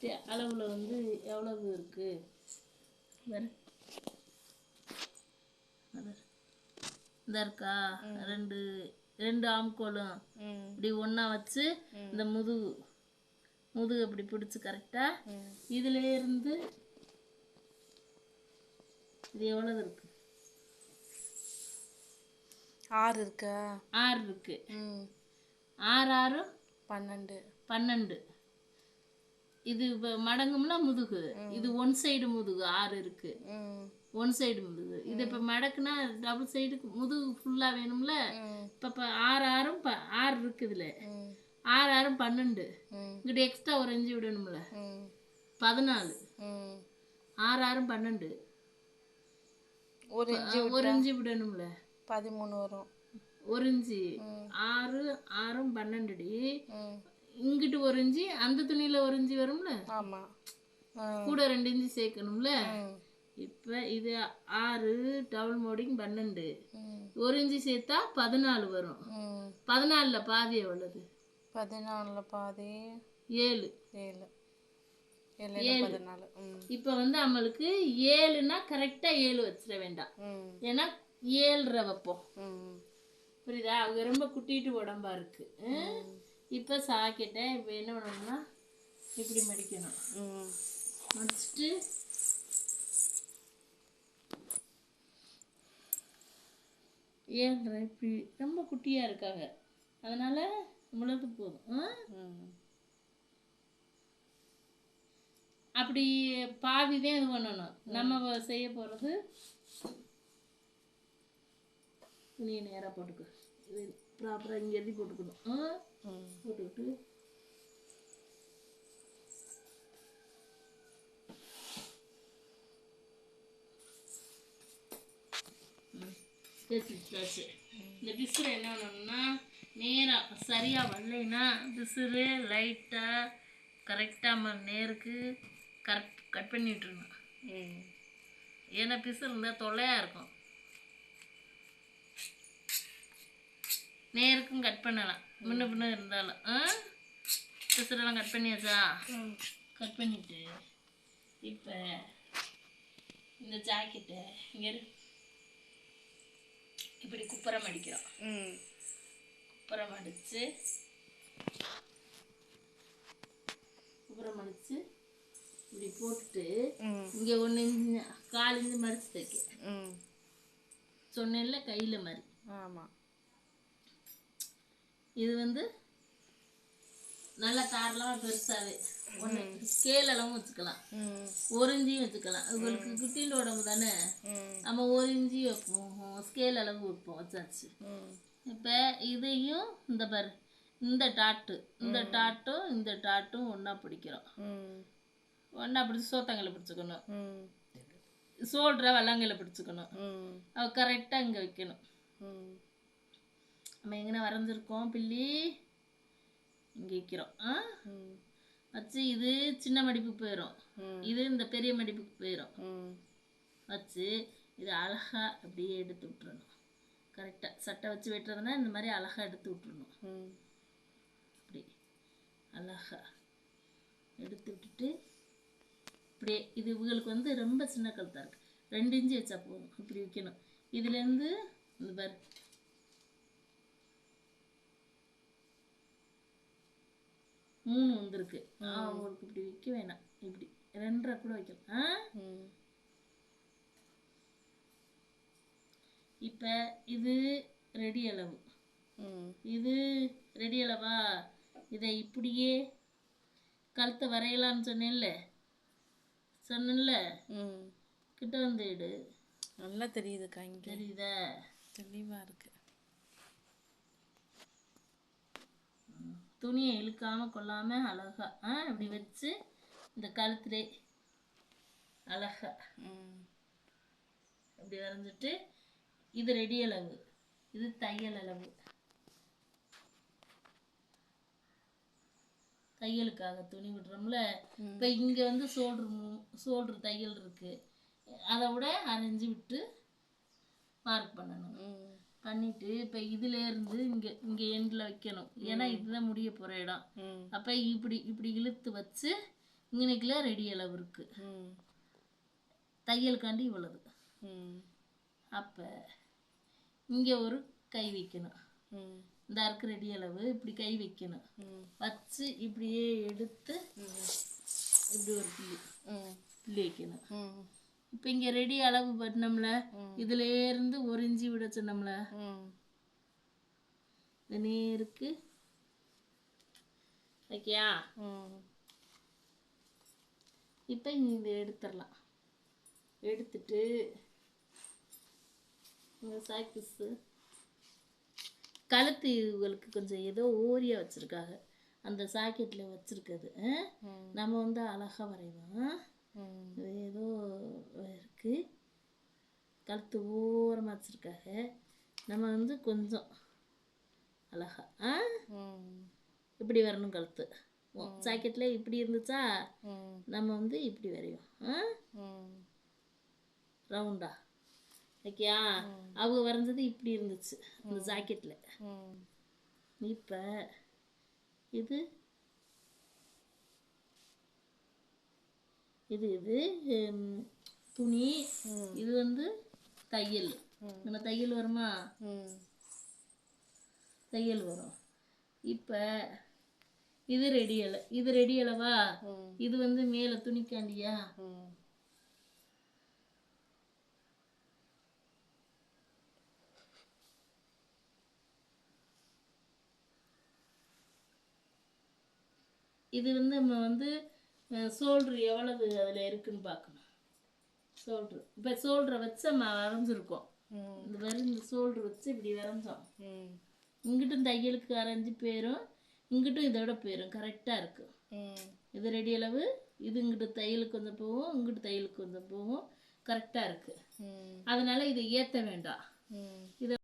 தே- அளவுல வந்து எவ்வளவு இருக்கு? பாரு பாரு. இந்த இருக்கா? ரெண்டு ரெண்டு ஆம்கோலும். இப்படி ஒண்ணா வச்சு இந்த முதுகு முதுகு இப்படி பிடிச்சு கரெக்டா ம். இதுல இருந்து இது எவ்வளவு இருக்கு? ஆறு இருக்கா? ஆறு இருக்கு. ஆறு ஆறு பன்னெண்டு. பன்னெண்டு. இது இப்ப மடங்கும்ல முதுகு. இது ஒன் சைடு முதுகு ஆறு இருக்கு. ஒன் சைடு முதுகு. இது இப்போ மடக்குனா டபுள் சைடுக்கு முதுகு ஃபுல்லாக வேணும்ல? இப்போ இப்போ ஆறு ஆறும் ப ஆறு இருக்கு இதில். ம். ஆறு ஆறும் பன்னெண்டு. இங்கிட்ட எக்ஸ்ட்ரா ஒரு அஞ்சு விடணும்ல? பதினாலு. ஆறு ஆறும் பன்னெண்டு. ஒரு இன்ச்சு ஒரு இஞ்சி விடணும்ல? பதிமூணு வரும். ஒரு இஞ்சி. ஆறு ஆறும் பன்னெண்டுடி. இங்கிட்டு ஒரு இஞ்சி அந்த துணியில ஒரு இஞ்சி வரும்ல? ஆமாம் ஆ. கூட ரெண்டு இஞ்சி சேர்க்கணும்ல? இப்போ இது ஆறு டபுள் மோடிங் பன்னெண்டு. ஒரு இஞ்சி சேர்த்தா பதினாலு வரும். பதினாலுல பாதி எவ்வளவு? பதினாலில் பாதி ஏழு. ஏழு. இப்போ வந்து நம்மளுக்கு ஏழுனா கரெக்டாக ஏழு வச்சிட வேண்டாம். ஏன்னா ஏழ்ரை வைப்போம். புரியுதா? அவங்க ரொம்ப குட்டிட்டு உடம்பா இருக்கு. இப்போ சாக்கெட்டை இப்போ என்ன பண்ணணும்னா இப்படி மடிக்கணும். மடிச்சிட்டு ஏழ்ரை இப்படி ரொம்ப குட்டியா இருக்காங்க. அதனால இவ்வளவு போதும். அப்படி பாதி தான் இது பண்ணணும். நம்ம செய்ய போகிறது துணியை நேராக போட்டுக்க. இது ப்ராப்பராக இங்கே எழுதி போட்டுக்கணும். ஆ? போட்டுக்கிட்டு. தேய்ச்சி இந்த பிசுறு என்ன பண்ணணும்னா நேராக சரியாக வரலைன்னா பிசுறு லைட்டாக கரெக்டாக நேருக்கு கரெக்ட் கட் பண்ணி விட்டுருணும் ம். ஏன்னா பிசுறு இருந்தால் தொல்லையாக இருக்கும். நேருக்கும் கட் பண்ணலாம். முன்ன பின்ன இருந்தாலும். ஆ? பிசுறெல்லாம் கட் பண்ணியாச்சா? கட் பண்ணிட்டு இப்போ இந்த ஜாக்கெட்டை இங்கே இப்படி குப்புறம் அடிக்கிறோம். ம். குப்புறம் அடித்து குப்புறம் அடித்து இப்படி போட்டுட்டு இங்கே ஒன்று இன்ச்சு கால் இன்ச்சு மடிச்சு தைக்க. ம். சொன்னேன்ல கையில் மாதிரி ஆமாம் இது வந்து நல்லா தாரலாம் பெருசாகவே ஒன்று ஸ்கேல் அளவும் வச்சுக்கலாம். ஒரு இஞ்சியும் வச்சுக்கலாம். உங்களுக்கு குட்டியில் உடம்பு தானே? நம்ம ஒரு இஞ்சி வைப்போம். ஸ்கேல் அளவு வைப்போம். வச்சாச்சு இப்போ இதையும் இந்த பாரு இந்த டாட்டு இந்த டாட்டும் இந்த டாட்டும் ஒன்றா பிடிக்கிறோம். ஒன்றா பிடிச்சி சோத்தங்களை பிடிச்சிக்கணும். ம். சோல்டரை வல்லாங்கையில் பிடிச்சிக்கணும். அவ கரெக்டாக இங்கே வைக்கணும். நம்ம எங்கே வரைஞ்சிருக்கோம் பில்லி? இங்கே வைக்கிறோம். ஆ? வச்சு இது சின்ன மடிப்புக்கு போயிடும். இது இந்த பெரிய மடிப்புக்கு போயிடும் வச்சு இது அழகா அப்படியே எடுத்து விட்டுறணும். கரெக்டாக சட்டை வச்சு வெட்டுறதுனா இந்த மாதிரி அழகா எடுத்து விட்டுறணும். அப்படி. அழகா எடுத்து விட்டுட்டு இப்படியே இது இவங்களுக்கு வந்து ரொம்ப சின்ன கழுத்தா இருக்கு. ரெண்டு இன்ச்சு வச்சா போதும். இப்படி வைக்கணும். இதுலேருந்து இந்த பாரு மூணு வந்திருக்கு. ஆ, உங்களுக்கு இப்படி வைக்க வேணாம். இப்படி. ரெண்டரை கூட வைக்கலாம். இப்போ இது ரெடி அளவு. ம். இது ரெடி அளவா? இதை இப்படியே கழுத்தை வரையலாம்னு சொன்னேன்ல. சொன்னேன்ல. ம். கிட்ட வந்து இடு. நல்லா தெரியுதுக்கா இங்கே. தெரியுதா? தெளிவாக இருக்கு. துணியை இழுக்காம கொள்ளாம அழகா ஆ இப்படி வச்சு இந்த கழுத்துலே அழகா இப்படி வரைஞ்சிட்டு இது ரெடி அளவு. இது தையல் அளவு. தையலுக்காக துணி விடுறோம்ல? இப்போ இங்கே வந்து சோல்ட்ரு சோல்ட்ரு தையல் இருக்கு. அதை விட அரைஞ்சு விட்டு மார்க் பண்ணணும். பண்ணிட்டு இப்போ இதுல இருந்து இங்க இங்க எண்டில் வைக்கணும். ஏன்னா இதுதான் முடிய போற இடம். அப்ப இப்படி இப்படி இழுத்து வச்சு இங்கனைக்குள்ள ரெடி அளவு இருக்கு. தையலுக்காண்டி இவ்வளவு. அப்ப இங்க ஒரு கை வைக்கணும். இந்த இருக்கு ரெடி அளவு இப்படி கை வைக்கணும். வச்சு இப்படியே எடுத்து இப்படி ஒரு புள்ளி. புள்ளி வைக்கணும். இப்போ இங்க ரெடி அளவு பண்ணோம்ல. இதுல இருந்து ஒரு இஞ்சி விட சொன்னோம்ல. இது நேருக்கு ஓகேயா இப்போ இந்த எடுத்துடலாம். எடுத்துட்டு இந்த சாய்பீஸு கழுத்து இவங்களுக்கு கொஞ்சம் ஏதோ ஓரியா வச்சுருக்காங்க. அந்த சாக்கெட்டில் வச்சுருக்குது நம்ம வந்து அழகாக வரைவோம் ம் இது ஏதோ இருக்குது கழுத்து ஓரமாக வச்சுருக்காங்க நம்ம வந்து கொஞ்சம் அழகா ஆ? இப்படி வரணும் கழுத்து. சாக்கெட்டில் இப்படி இருந்துச்சா? நம்ம வந்து இப்படி வரையும் ஆ? ரவுண்டா. ஓகேயா? அவங்க வரைஞ்சது இப்படி இருந்துச்சு அந்த ஜாக்கெட்டில் இப்போ இது இது இது துணி. இது வந்து தையல். நம்ம தையல் வருமா? தையல் வரும். இப்போ இது ரெடி இலை இது ரெடி அளவா இது வந்து மேலே துணிக்காண்டியா? இது வந்து நம்ம வந்து சோல்ட்ரு எவ்வளவு அதில் இருக்குன்னு பார்க்கணும் சோல்ட்ரு. இப்போ சோல்டரை வச்சு நம்ம வரைஞ்சிருக்கோம். இந்த வெறும் இந்த சோல்ட்ரு வச்சு இப்படி வரைஞ்சோம். ம். இங்கிட்டும் தையலுக்கு அரைஞ்சு போயிரும். இங்கிட்டும் இதோட போயிரும். கரெக்டாக இருக்கு. ம். இது ரெடி அளவு. இது இங்கிட்டு தையலுக்கு கொஞ்சம் போகும். இங்கிட்டு தையலுக்கு கொஞ்சம் போகும். கரெக்டாக இருக்குது அதனால இதை ஏற்ற வேண்டாம். இதை